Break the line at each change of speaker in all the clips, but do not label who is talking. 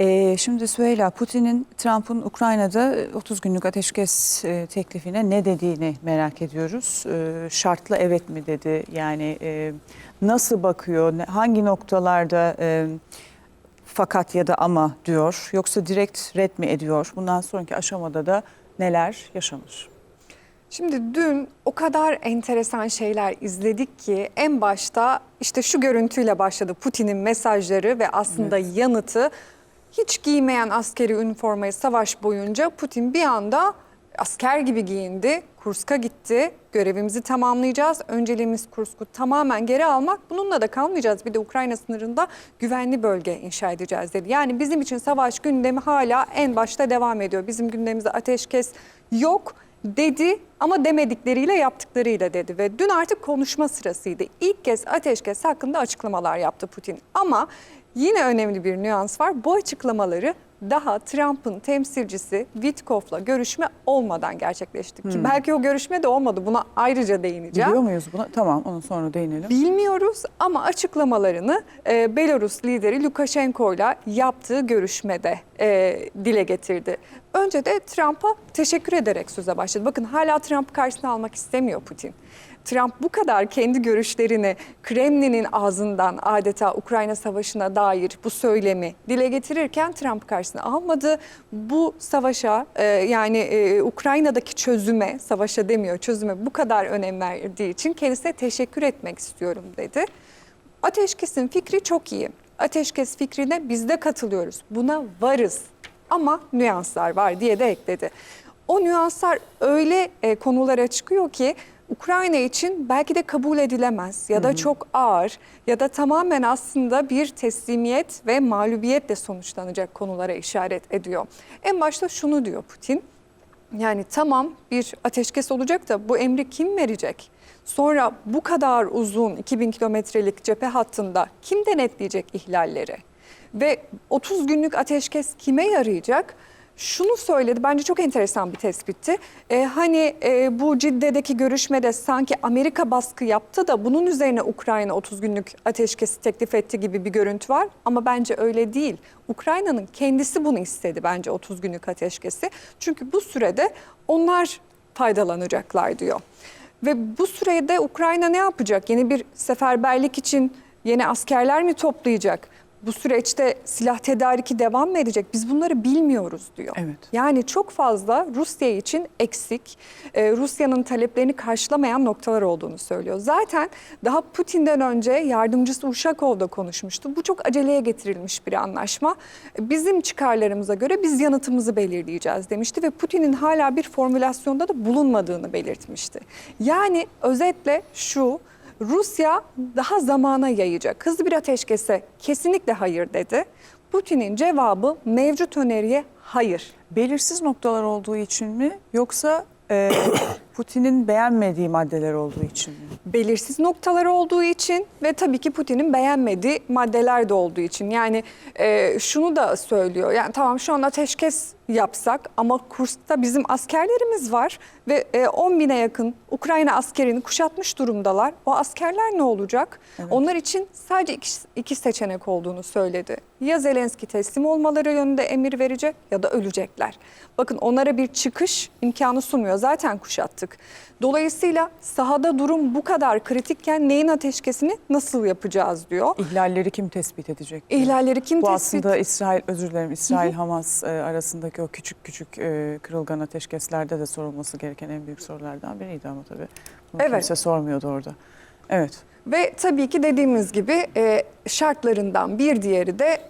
Ee, şimdi Süheyla, Putin'in Trump'ın Ukrayna'da 30 günlük ateşkes e, teklifine ne dediğini merak ediyoruz. Ee, şartlı evet mi dedi? Yani e, nasıl bakıyor? Hangi noktalarda e, fakat ya da ama diyor? Yoksa direkt red mi ediyor? Bundan sonraki aşamada da neler yaşanır?
Şimdi dün o kadar enteresan şeyler izledik ki en başta işte şu görüntüyle başladı Putin'in mesajları ve aslında yanıtı hiç giymeyen askeri üniformayı savaş boyunca Putin bir anda asker gibi giyindi. Kursk'a gitti. Görevimizi tamamlayacağız. Önceliğimiz Kursk'u tamamen geri almak. Bununla da kalmayacağız. Bir de Ukrayna sınırında güvenli bölge inşa edeceğiz dedi. Yani bizim için savaş gündemi hala en başta devam ediyor. Bizim gündemimizde ateşkes yok dedi ama demedikleriyle yaptıklarıyla dedi ve dün artık konuşma sırasıydı. İlk kez ateşkes hakkında açıklamalar yaptı Putin ama yine önemli bir nüans var. Bu açıklamaları daha Trump'ın temsilcisi Witkoff'la görüşme olmadan gerçekleşti. Ki belki o görüşme de olmadı. Buna ayrıca değineceğim.
Biliyor muyuz buna? Tamam, onu sonra değinelim.
Bilmiyoruz ama açıklamalarını e, Belarus lideri Lukashenko ile yaptığı görüşmede e, dile getirdi. Önce de Trump'a teşekkür ederek söze başladı. Bakın hala Trump karşısına almak istemiyor Putin. Trump bu kadar kendi görüşlerini Kremlin'in ağzından adeta Ukrayna Savaşı'na dair bu söylemi dile getirirken Trump karşısına almadı. Bu savaşa e, yani e, Ukrayna'daki çözüme, savaşa demiyor çözüme bu kadar önem verdiği için kendisine teşekkür etmek istiyorum dedi. Ateşkes'in fikri çok iyi. Ateşkes fikrine biz de katılıyoruz. Buna varız ama nüanslar var diye de ekledi. O nüanslar öyle e, konulara çıkıyor ki Ukrayna için belki de kabul edilemez ya da çok ağır ya da tamamen aslında bir teslimiyet ve mağlubiyetle sonuçlanacak konulara işaret ediyor. En başta şunu diyor Putin. Yani tamam bir ateşkes olacak da bu emri kim verecek? Sonra bu kadar uzun 2000 kilometrelik cephe hattında kim denetleyecek ihlalleri? Ve 30 günlük ateşkes kime yarayacak? Şunu söyledi, bence çok enteresan bir tespitti. Ee, hani e, bu Cidde'deki görüşmede sanki Amerika baskı yaptı da bunun üzerine Ukrayna 30 günlük ateşkesi teklif etti gibi bir görüntü var. Ama bence öyle değil. Ukrayna'nın kendisi bunu istedi bence 30 günlük ateşkesi. Çünkü bu sürede onlar faydalanacaklar diyor. Ve bu sürede Ukrayna ne yapacak? Yeni bir seferberlik için yeni askerler mi toplayacak? Bu süreçte silah tedariki devam mı edecek? Biz bunları bilmiyoruz diyor.
Evet.
Yani çok fazla Rusya için eksik, e, Rusya'nın taleplerini karşılamayan noktalar olduğunu söylüyor. Zaten daha Putin'den önce yardımcısı Uşakov da konuşmuştu. Bu çok aceleye getirilmiş bir anlaşma. Bizim çıkarlarımıza göre biz yanıtımızı belirleyeceğiz demişti ve Putin'in hala bir formülasyonda da bulunmadığını belirtmişti. Yani özetle şu, Rusya daha zamana yayacak. Hızlı bir ateşkese kesinlikle hayır dedi. Putin'in cevabı mevcut öneriye hayır.
Belirsiz noktalar olduğu için mi yoksa e, Putin'in beğenmediği maddeler olduğu için mi?
belirsiz noktalar olduğu için ve tabii ki Putin'in beğenmediği maddeler de olduğu için. Yani e, şunu da söylüyor. Yani tamam şu an ateşkes yapsak ama Kursk'ta bizim askerlerimiz var ve e, 10 bine yakın Ukrayna askerini kuşatmış durumdalar. O askerler ne olacak? Onlar için sadece iki, iki seçenek olduğunu söyledi. Ya Zelenski teslim olmaları yönünde emir verecek ya da ölecekler. Bakın onlara bir çıkış imkanı sunmuyor. Zaten kuşattık. Dolayısıyla sahada durum bu kadar kritikken neyin ateşkesini nasıl yapacağız diyor.
İhlalleri kim tespit edecek?
İhlalleri kim
Bu
tespit
aslında İsrail, özür dilerim, İsrail-Hamas e, arasındaki o küçük küçük e, kırılgan ateşkeslerde de sorulması gereken en büyük sorulardan biriydi ama tabii. Bunu
Evet.
kimse sormuyordu orada. Evet.
Ve tabii ki dediğimiz gibi e, şartlarından bir diğeri de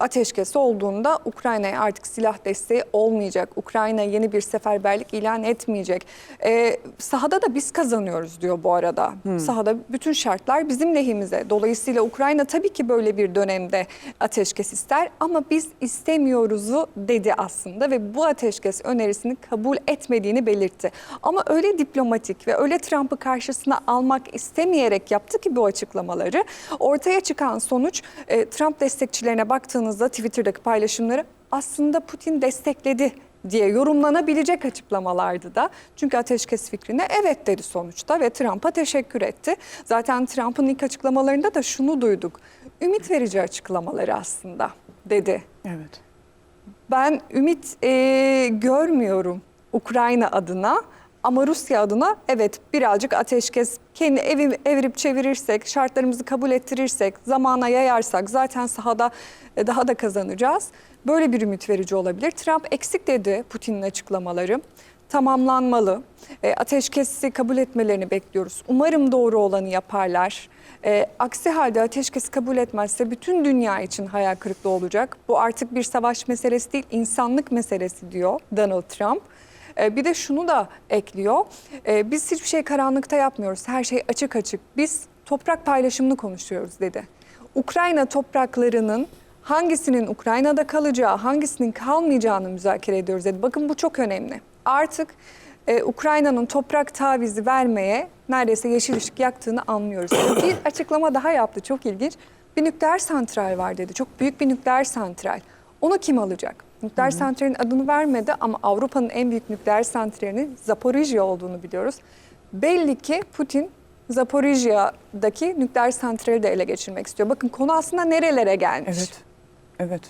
ateşkes olduğunda Ukrayna'ya artık silah desteği olmayacak. Ukrayna yeni bir seferberlik ilan etmeyecek. E, sahada da biz kazanıyoruz diyor bu arada. Sahada bütün şartlar bizim lehimize. Dolayısıyla Ukrayna tabii ki böyle bir dönemde ateşkes ister ama biz istemiyoruzu dedi aslında ve bu ateşkes önerisini kabul etmediğini belirtti. Ama öyle diplomatik ve öyle Trump'ı karşısına almak istemeyerek yaptı ki bu açıklamaları. Ortaya çıkan sonuç e, Trump destekçilerine baktığınızda Twitter'daki paylaşımları aslında Putin destekledi diye yorumlanabilecek açıklamalardı da. Çünkü ateşkes fikrine evet dedi sonuçta ve Trump'a teşekkür etti. Zaten Trump'ın ilk açıklamalarında da şunu duyduk. Ümit verici açıklamaları aslında dedi.
Evet.
Ben ümit e, görmüyorum Ukrayna adına ama Rusya adına evet birazcık ateşkes kendi evi, evirip çevirirsek, şartlarımızı kabul ettirirsek, zamana yayarsak zaten sahada e, daha da kazanacağız. Böyle bir ümit verici olabilir. Trump eksik dedi Putin'in açıklamaları. Tamamlanmalı. E, ateşkesi kabul etmelerini bekliyoruz. Umarım doğru olanı yaparlar. E, aksi halde ateşkesi kabul etmezse bütün dünya için hayal kırıklığı olacak. Bu artık bir savaş meselesi değil, insanlık meselesi diyor Donald Trump. E, bir de şunu da ekliyor. E, biz hiçbir şey karanlıkta yapmıyoruz. Her şey açık açık. Biz toprak paylaşımını konuşuyoruz dedi. Ukrayna topraklarının hangisinin Ukrayna'da kalacağı, hangisinin kalmayacağını müzakere ediyoruz dedi. Bakın bu çok önemli. Artık e, Ukrayna'nın toprak tavizi vermeye neredeyse yeşil ışık yaktığını anlıyoruz. Bir açıklama daha yaptı çok ilginç. Bir nükleer santral var dedi. Çok büyük bir nükleer santral. Onu kim alacak? Nükleer santralin adını vermedi ama Avrupa'nın en büyük nükleer santralinin Zaporijya olduğunu biliyoruz. Belli ki Putin Zaporijya'daki nükleer santrali de ele geçirmek istiyor. Bakın konu aslında nerelere gelmiş.
Evet. Evet.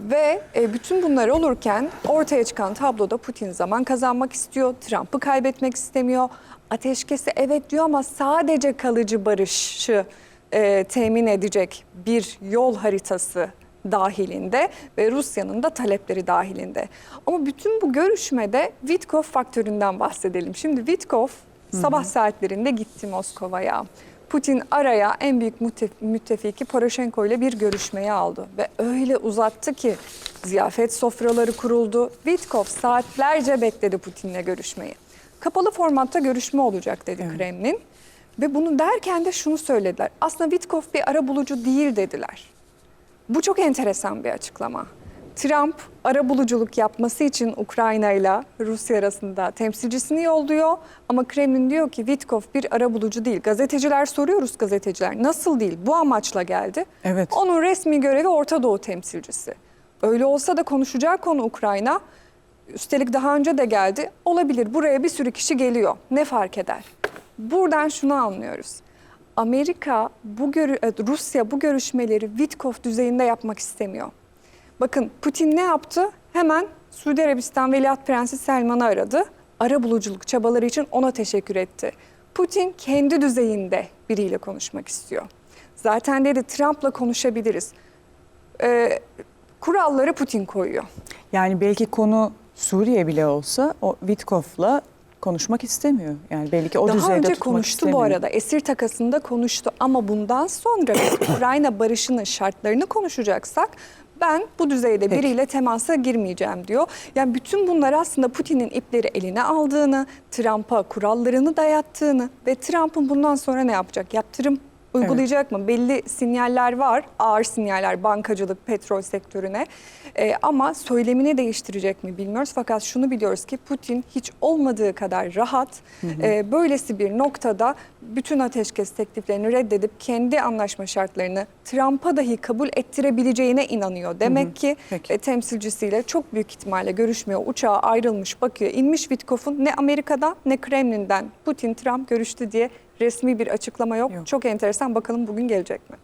Ve e, bütün bunlar olurken ortaya çıkan tabloda Putin zaman kazanmak istiyor, Trump'ı kaybetmek istemiyor. Ateşkesi evet diyor ama sadece kalıcı barışı e, temin edecek bir yol haritası dahilinde ve Rusya'nın da talepleri dahilinde. Ama bütün bu görüşmede Vitkov faktöründen bahsedelim. Şimdi Vitkov sabah saatlerinde gitti Moskova'ya. Putin araya en büyük müttef- müttefiki Poroshenko ile bir görüşmeyi aldı. Ve öyle uzattı ki ziyafet sofraları kuruldu. Vitkov saatlerce bekledi Putin'le görüşmeyi. Kapalı formatta görüşme olacak dedi Kremlin. Ve bunu derken de şunu söylediler. Aslında Vitkov bir ara bulucu değil dediler. Bu çok enteresan bir açıklama. Trump ara buluculuk yapması için Ukrayna ile Rusya arasında temsilcisini yolluyor ama Kremlin diyor ki Vitkov bir ara bulucu değil. Gazeteciler soruyoruz gazeteciler nasıl değil bu amaçla geldi.
Evet.
Onun resmi görevi Orta Doğu temsilcisi. Öyle olsa da konuşacağı konu Ukrayna. Üstelik daha önce de geldi. Olabilir buraya bir sürü kişi geliyor. Ne fark eder? Buradan şunu anlıyoruz. Amerika bu e, Rusya bu görüşmeleri Vitkov düzeyinde yapmak istemiyor. Bakın Putin ne yaptı? Hemen Suudi Arabistan Veliaht Prensi Selman'ı aradı. Ara buluculuk çabaları için ona teşekkür etti. Putin kendi düzeyinde biriyle konuşmak istiyor. Zaten dedi Trump'la konuşabiliriz. Ee, kuralları Putin koyuyor.
Yani belki konu Suriye bile olsa o Vitkov'la konuşmak istemiyor. Yani belki o
Daha
düzeyde
önce
tutmak
konuştu
istemiyor.
bu arada. Esir takasında konuştu ama bundan sonra biz Ukrayna barışının şartlarını konuşacaksak ben bu düzeyde
Peki.
biriyle temasa girmeyeceğim diyor. Yani bütün bunlar aslında Putin'in ipleri eline aldığını, Trump'a kurallarını dayattığını ve Trump'ın bundan sonra ne yapacak? Yaptırım uygulayacak mı? Belli sinyaller var. Ağır sinyaller bankacılık, petrol sektörüne. Ee, ama söylemini değiştirecek mi bilmiyoruz. Fakat şunu biliyoruz ki Putin hiç olmadığı kadar rahat. e, böylesi bir noktada bütün ateşkes tekliflerini reddedip kendi anlaşma şartlarını Trump'a dahi kabul ettirebileceğine inanıyor. Demek ki
Peki.
e, temsilcisiyle çok büyük ihtimalle görüşmüyor. Uçağa ayrılmış bakıyor. inmiş Vitkov'un ne Amerika'dan ne Kremlin'den Putin Trump görüştü diye resmi bir açıklama yok.
Yok.
Çok enteresan bakalım bugün gelecek mi?